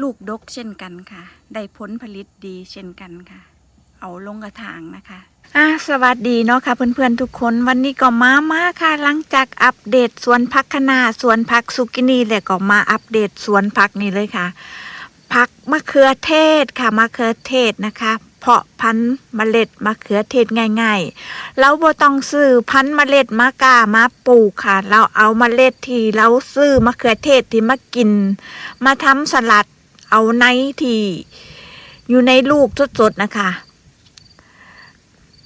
ลูกดกเช่นกันค่ะ ได้ผลผลิตดีเช่นกันค่ะ เอาลงกระถางนะคะอะสวัสดีเนาะค่ะเพื่อนๆทุกคนวันนี้ก็มามาค่ะ หลังจากอัปเดตสวนพักคณาสวนผักสุกินีเลยก็มาอัปเดตสวนผักนี่เลยค่ะผักมะเขือเทศค่ะมะเขือเทศนะคะ เพาะพันธุ์เมล็ดมะเขือเทศง่ายๆเราบ่ต้องซื้อพันธุ์เมล็ดมากามาปลูกค่ะ เราเอาเมล็ดที่เราซื้อมะเขือเทศที่มากิน มาทำสลัด เอาในที่ อยู่ในลูกสดๆนะคะ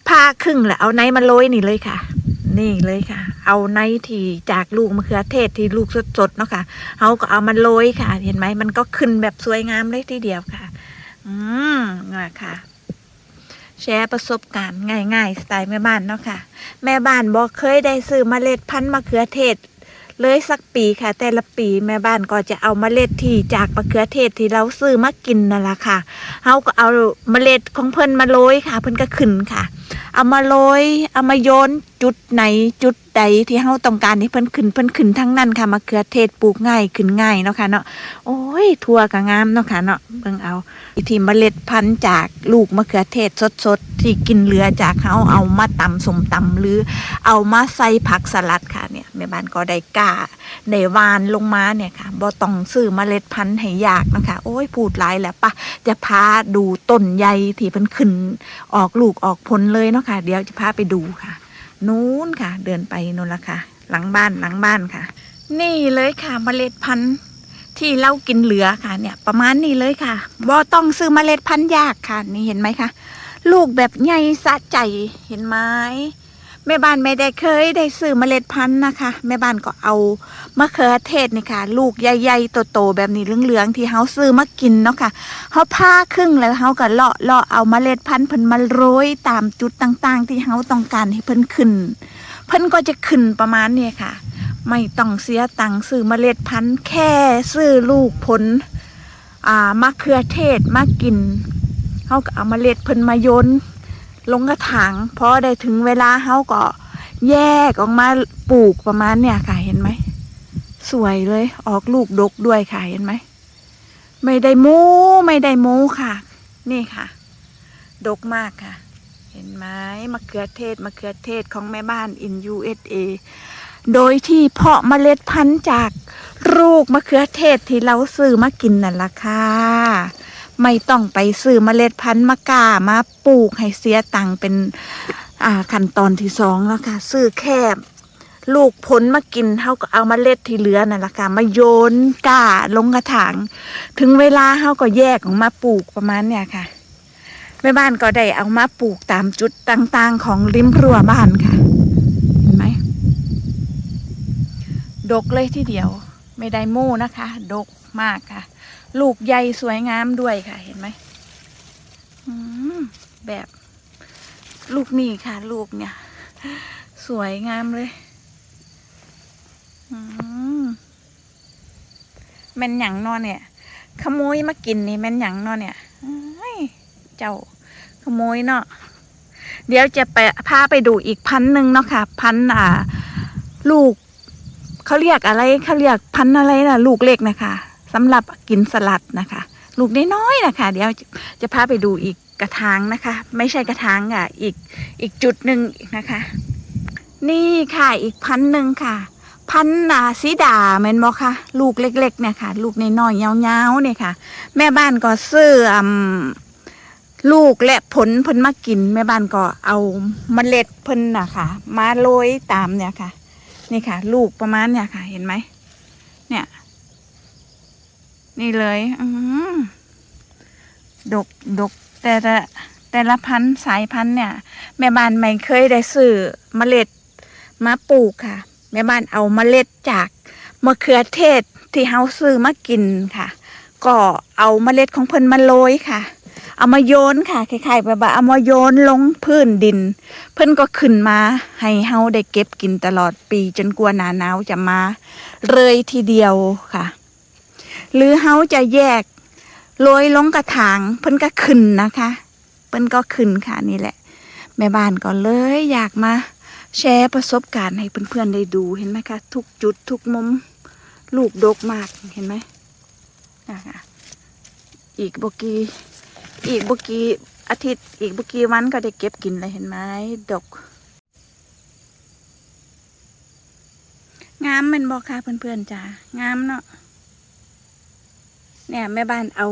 ผ่าครึ่งแหล้วเอาในมาโรยนี่เลยค่ะ นี่เลยค่ะ เอาในที่จากลูกมะเขือเทศที่ลูกสดๆเนาะค่ะเขาก็เอามาโรยค่ะ เห็นไหมมันก็ขึ้นแบบสวยงามเลยทีเดียวค่ะ อืมนะค่ะแชร์ประสบการณ์ง่ายๆสไตล์แม่บ้านเนาะค่ะ แม่บ้านบอกเคยได้ซื้อเมล็ดพันธุ์มะเขือเทศ เลยสักปีค่ะ แต่ละปีแม่บ้านก็จะเอาเมล็ดที่จากมะเขือเทศที่เราซื้อมากินนั่นแหละค่ะเขาก็เอาเมล็ดของเพิ่นมาโรยค่ะ เพิ่นก็ขึ้นค่ะ เอามาโรยเอามาโยนจุดไหนจุดใดที่เฮาต้องการให้เพิ่นขึ้นเพิ่นขึ้นทั้งนั้นค่ะมะเขือเทศปลูกง่ายขึ้นง่ายเนาะค่ะเนาะโอ้ยทั่วก็งามเนาะค่ะเนาะเบิ่งเอาที่เมล็ดพันธุ์จากลูกมะเขือเทศสดๆที่กินเหลือจากเฮาเอามาตำสมตำหรือ เอามาใส่ผักสลัดค่ะเนี่ยแม่บ้านก็ได้กล้า ได้หวานลงมาเนี่ยค่ะบ่ต้องซื้อเมล็ดพันธุ์ให้ยากนะคะ โอ้ยพูดหลายแล้วปะจะพาดูต้นใหญ่ที่เพิ่นขึ้นออกลูกออกผลเลยเนาะค่ะ เดี๋ยวจะพาไปดูค่ะ นู้นค่ะ เดินไปนู่นละค่ะ หลังบ้านหลังบ้านค่ะ นี่เลยค่ะเมล็ดพันธุ์ที่เรากินเหลือค่ะเนี่ย ประมาณนี้เลยค่ะบ่ต้องซื้อเมล็ดพันธุ์ยากค่ะ นี่เห็นไหมคะลูกแบบใหญ่สะใจเห็นไหม แม่บ้านไม่ได้เคยได้ซื้อเมล็ดพันธุ์นะคะ แม่บ้านก็เอามะเขือเทศนี่ค่ะ ลูกใหญ่ๆโตๆแบบนี้เหลืองๆที่เฮาซื้อมากินเนาะค่ะเขาผ่าครึ่งแล้วเขาก็เลาะเลาะเอาเมล็ดพันธุ์เพิ่นมาโรยตามจุดต่างๆ ที่เขาต้องการให้เพิ่นขึ้น เพิ่นก็จะขึ้นประมาณนี้ค่ะ ไม่ต้องเสียตังค์ซื้อเมล็ดพันธุ์แค่ซื้อลูกผลอ่ามะเขือเทศมากินเขาก็เอาเมล็ดเพิ่นมาโยน ลงกระถางพอได้ถึงเวลาเขาก็แยกออกมาปลูกประมาณเนี่ยค่ะเห็นไหม สวยเลยออกลูกดกด้วยค่ะเห็นไหม ไม่ได้ม้ไม่ได้ม้ค่ะ นี่ค่ะ ดกมากค่ะ เห็นไหมมะเขือเทศมะเขือเทศของแม่บ้าน in USA โดยที่เพาะเมล็ดพันธุ์จากลูกมะเขือเทศที่เราซื้อมากินนั่นล่ะค่ะ ไม่ต้องไปซื้อเมล็ดพันธุ์มะกามาปลูกให้เสียตังค์เป็นอ่าขั้นตอนที่สองแล้วค่ะ ซื้อแค่ลูกผลมากินเท่าก็เอามาเล็ดที่เหลือนั่นล่ะค่ะมาโยนก้าลงกระถางถึงเวลาเฮาก็แยกออกมาปลูกประมาณเนี่ยค่ะแม่บ้านก็ได้เอามาปลูกตามจุดต่างๆ ของริมรั้วบ้านค่ะเห็นไหมดกเลยทีเดียว ไม่ได้โม่นะคะ ดกมากค่ะ ลูกใหญ่สวยงามด้วยค่ะ เห็นไหมแบบลูกนี่ค่ะ ลูกเนี่ย สวยงามเลยมแม่นหยังนอนเนี่ย ขโมยมากินนี่แม่นหยังนอนเนี่ยเจ้าขโมยเนาะเดี๋ยวจะไปพาไปดูอีกพันหนึ่งเนาะค่ะ พันอ่า ลูกเขาเรียกอะไรเขาเรียกพันอะไรนะลูกเล็กนะคะ สำหรับกินสลัดนะคะ ลูกน้อยๆนะคะ เดี๋ยวจะพาไปดูอีกกระถางนะคะ ไม่ใช่กระถางอะ อีกอีกจุดหนึ่งนะคะ นี่ค่ะอีกพันหนึ่งค่ะพันนาสีดาแม่นบอค่ะ ลูกเล็กๆเนี่ยค่ะ ลูกน้อยๆยาวๆเนี่ยค่ะ แม่บ้านก็ซื้ออำลูกและผลเพิ่นมากิน แม่บ้านก็เอาเมล็ดเพิ่นนะคะมาโรยตามเนี่ยค่ะ นี่ค่ะ ลูกประมาณเนี่ยค่ะ เห็นไหมเนี่ย นี่เลยอืมดกดกแต่ละแต่ละพันธุ์สายพันธุ์เนี่ย แม่บ้านไม่เคยได้ซื้อเมล็ดมาปลูกค่ะ แม่บ้านเอาเมล็ดจากมะเขือเทศที่เฮาซื้อมากินค่ะ ก็เอาเมล็ดของเพิ่นมาโรยค่ะ เอามาโยนค่ะคล้ายๆแบบว่าเอามาโยนลงพื้นดิน เพิ่นก็ขึ้นมาให้เฮาได้เก็บกินตลอดปีจนกว่าหนาหนาวจะมา เลยทีเดียวค่ะ หรือเฮาจะแยกโรยลงกระถางเพิ่นก็ขึ้นนะคะ เพิ่นก็ขึ้นค่ะนี่แหละ แม่บ้านก็เลยอยากมา แชร์ประสบการณ์ให้เพื่อนๆได้ดูเห็นไหมคะทุกจุดทุกมุมลูกดกมากเห็นไหมนะคะอีกบกีอีกบกีอาทิตย์อีกบกีวันก็ได้เก็บกินเลยเห็นไหมดกงามแมันบอกค่ะเพื่อนๆจ้างามเนาะ เนี่ยแม่บ้านเอา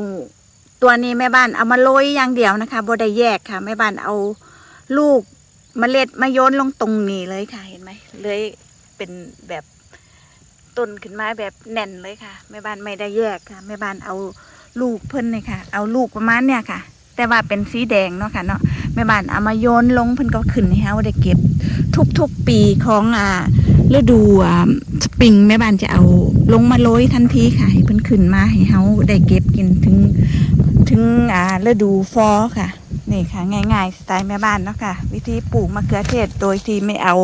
ตัวนี้แม่บ้านเอามาโรยอย่างเดียวนะคะบ่ได้แยกค่ะ แม่บ้านเอาลูกเมล็ดมาโยนลงตรงนี้เลยค่ะ เห็นไหมเลยเป็นแบบต้นขึ้นมาแบบแน่นเลยค่ะแม่บ้านไม่ได้แยกค่ะแม่บ้านเอาลูกเพิ่นเลยค่ะ เอาลูกประมาณเนี่ยค่ะ แต่ว่าเป็นสีแดงเนาะค่ะเนาะแม่บ้านเอามาโยนลงเพิ่นก็ขึ้นให้เฮาได้เก็บทุกๆปีของอ่า ฤดูสปริงแม่บ้านจะเอาลงมาโรยทันทีค่ะ ให้เพิ่นขึ้นมาให้เฮาได้เก็บกินถึงถึงอ่าฤดูฟอค่ะ นี่ค่ะ ง่าย ๆ สไตล์แม่บ้านเนาะค่ะ วิธีปลูกมะเขือเทศโดยที่ไม่เอา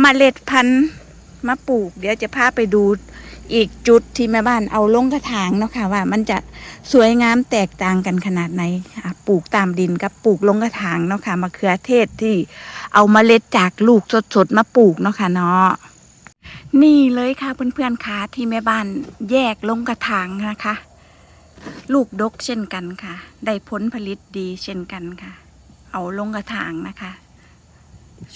เมล็ดพันธุ์มาปลูก เดี๋ยวจะพาไปดู อีกจุดที่แม่บ้านเอาลงกระถางเนาะค่ะว่ามันจะสวยงามแตกต่างกันขนาดไหนปลูกตามดินกับปลูกลงกระถางเนาะค่ะมะเขือเทศที่เอาเมล็ดจากลูกสดๆมาปลูกเนาะค่ะเนาะนี่เลยค่ะเพื่อนๆค่ะที่แม่บ้านแยกลงกระถางนะคะ ลูกดกเช่นกันค่ะ ได้ผลผลิตดีเช่นกันค่ะ เอาลงกระถางนะคะ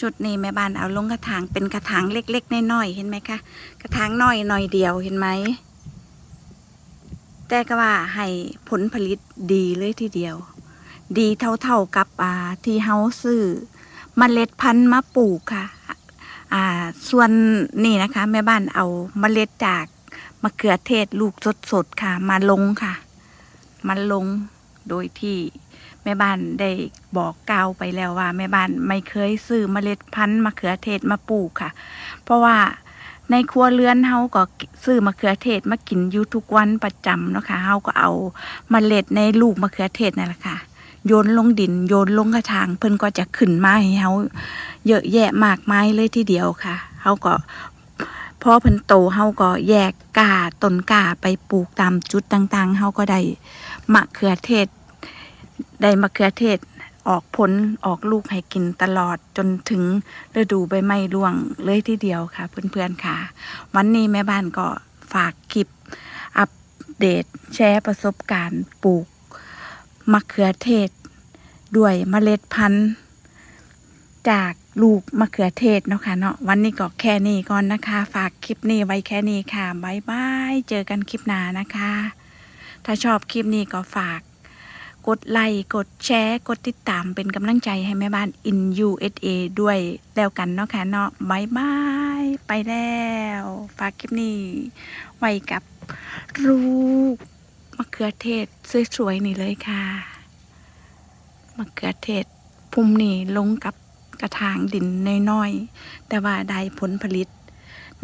ชุดนี้แม่บ้านเอาลงกระถางเป็นกระถางเล็กๆน้อยๆเห็นไหมคะกระถางน้อยหน่อยเดียวเห็นไหมแต่ก็ว่าให้ผลผลิตดีเลยทีเดียว ดีเท่าๆกับอ่าที่เฮาซื้อเมล็ดพันธุ์มาปลูกค่ะ อ่า ส่วนนี่นะคะ แม่บ้านเอาเมล็ดจากมะเขือเทศลูกสดๆค่ะ มาลงค่ะ มาลง โดยที่แม่บ้านได้บอกกล่าวไปแล้วว่า แม่บ้านไม่เคยซื้อเมล็ดพันธุ์มะเขือเทศมาปลูกค่ะ เพราะว่าในครัวเรือนเฮาก็ซื้อมะเขือเทศมากินอยู่ทุกวันประจำเนาะค่ะเฮาก็เอาเมล็ดในลูกมะเขือเทศนั่นแหละค่ะโยนลงดินโยนลงกระถางเพิ่นก็จะขึ้นมาให้เฮาเยอะแยะมากมายเลยทีเดียวค่ะเฮาก็ พอเพิ่นโตเฮาก็แยกกาต้นกาไปปลูกตามจุดต่างๆเฮาก็ได้มะเขือเทศ ได้มะเขือเทศออกผลออกลูกให้กินตลอดจนถึงฤดูใบไม้ร่วงเลยทีเดียวค่ะ เพื่อนๆค่ะ วันนี้แม่บ้านก็ฝากคลิป อัปเดตแชร์ประสบการณ์ปลูกมะเขือเทศ ด้วยเมล็ดพันธุ์ จาก ลูกมะเขือเทศเนาะค่ะเนาะวันนี้ก็แค่นี้ก่อนนะคะ ฝากคลิปนี้ไว้แค่นี้ค่ะบายบายเจอกันคลิปหน้านะคะ ถ้าชอบคลิปนี้ก็ฝาก กดไลค์กดแชร์กดติดตามเป็นกำลังใจให้แม่บ้าน in USA ด้วยแล้วกันเนาะค่ะเนาะบายบายไปแล้ว ฝากคลิปนี้ ไว้กับลูกมะเขือเทศสวยๆนี่เลยค่ะมะเขือเทศพุ่มนี่ลงกับ กระถางดินน้อยๆ แต่ว่าได้ผลผลิต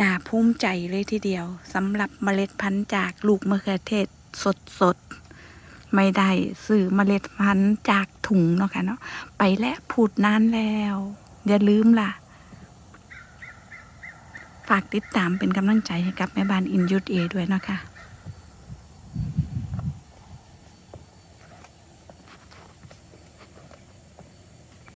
น่าภูมิใจเลยทีเดียวสำหรับเมล็ดพันธุ์จากลูกมะเขือเทศสดๆ ไม่ได้ซื้อเมล็ดพันธุ์จากถุงเนาะค่ะเนาะไปแล้วพูดนานแล้ว อย่าลืมล่ะ ฝากติดตามเป็นกำลังใจให้กับแม่บ้านอินยุทธเอด้วยเนาะค่ะ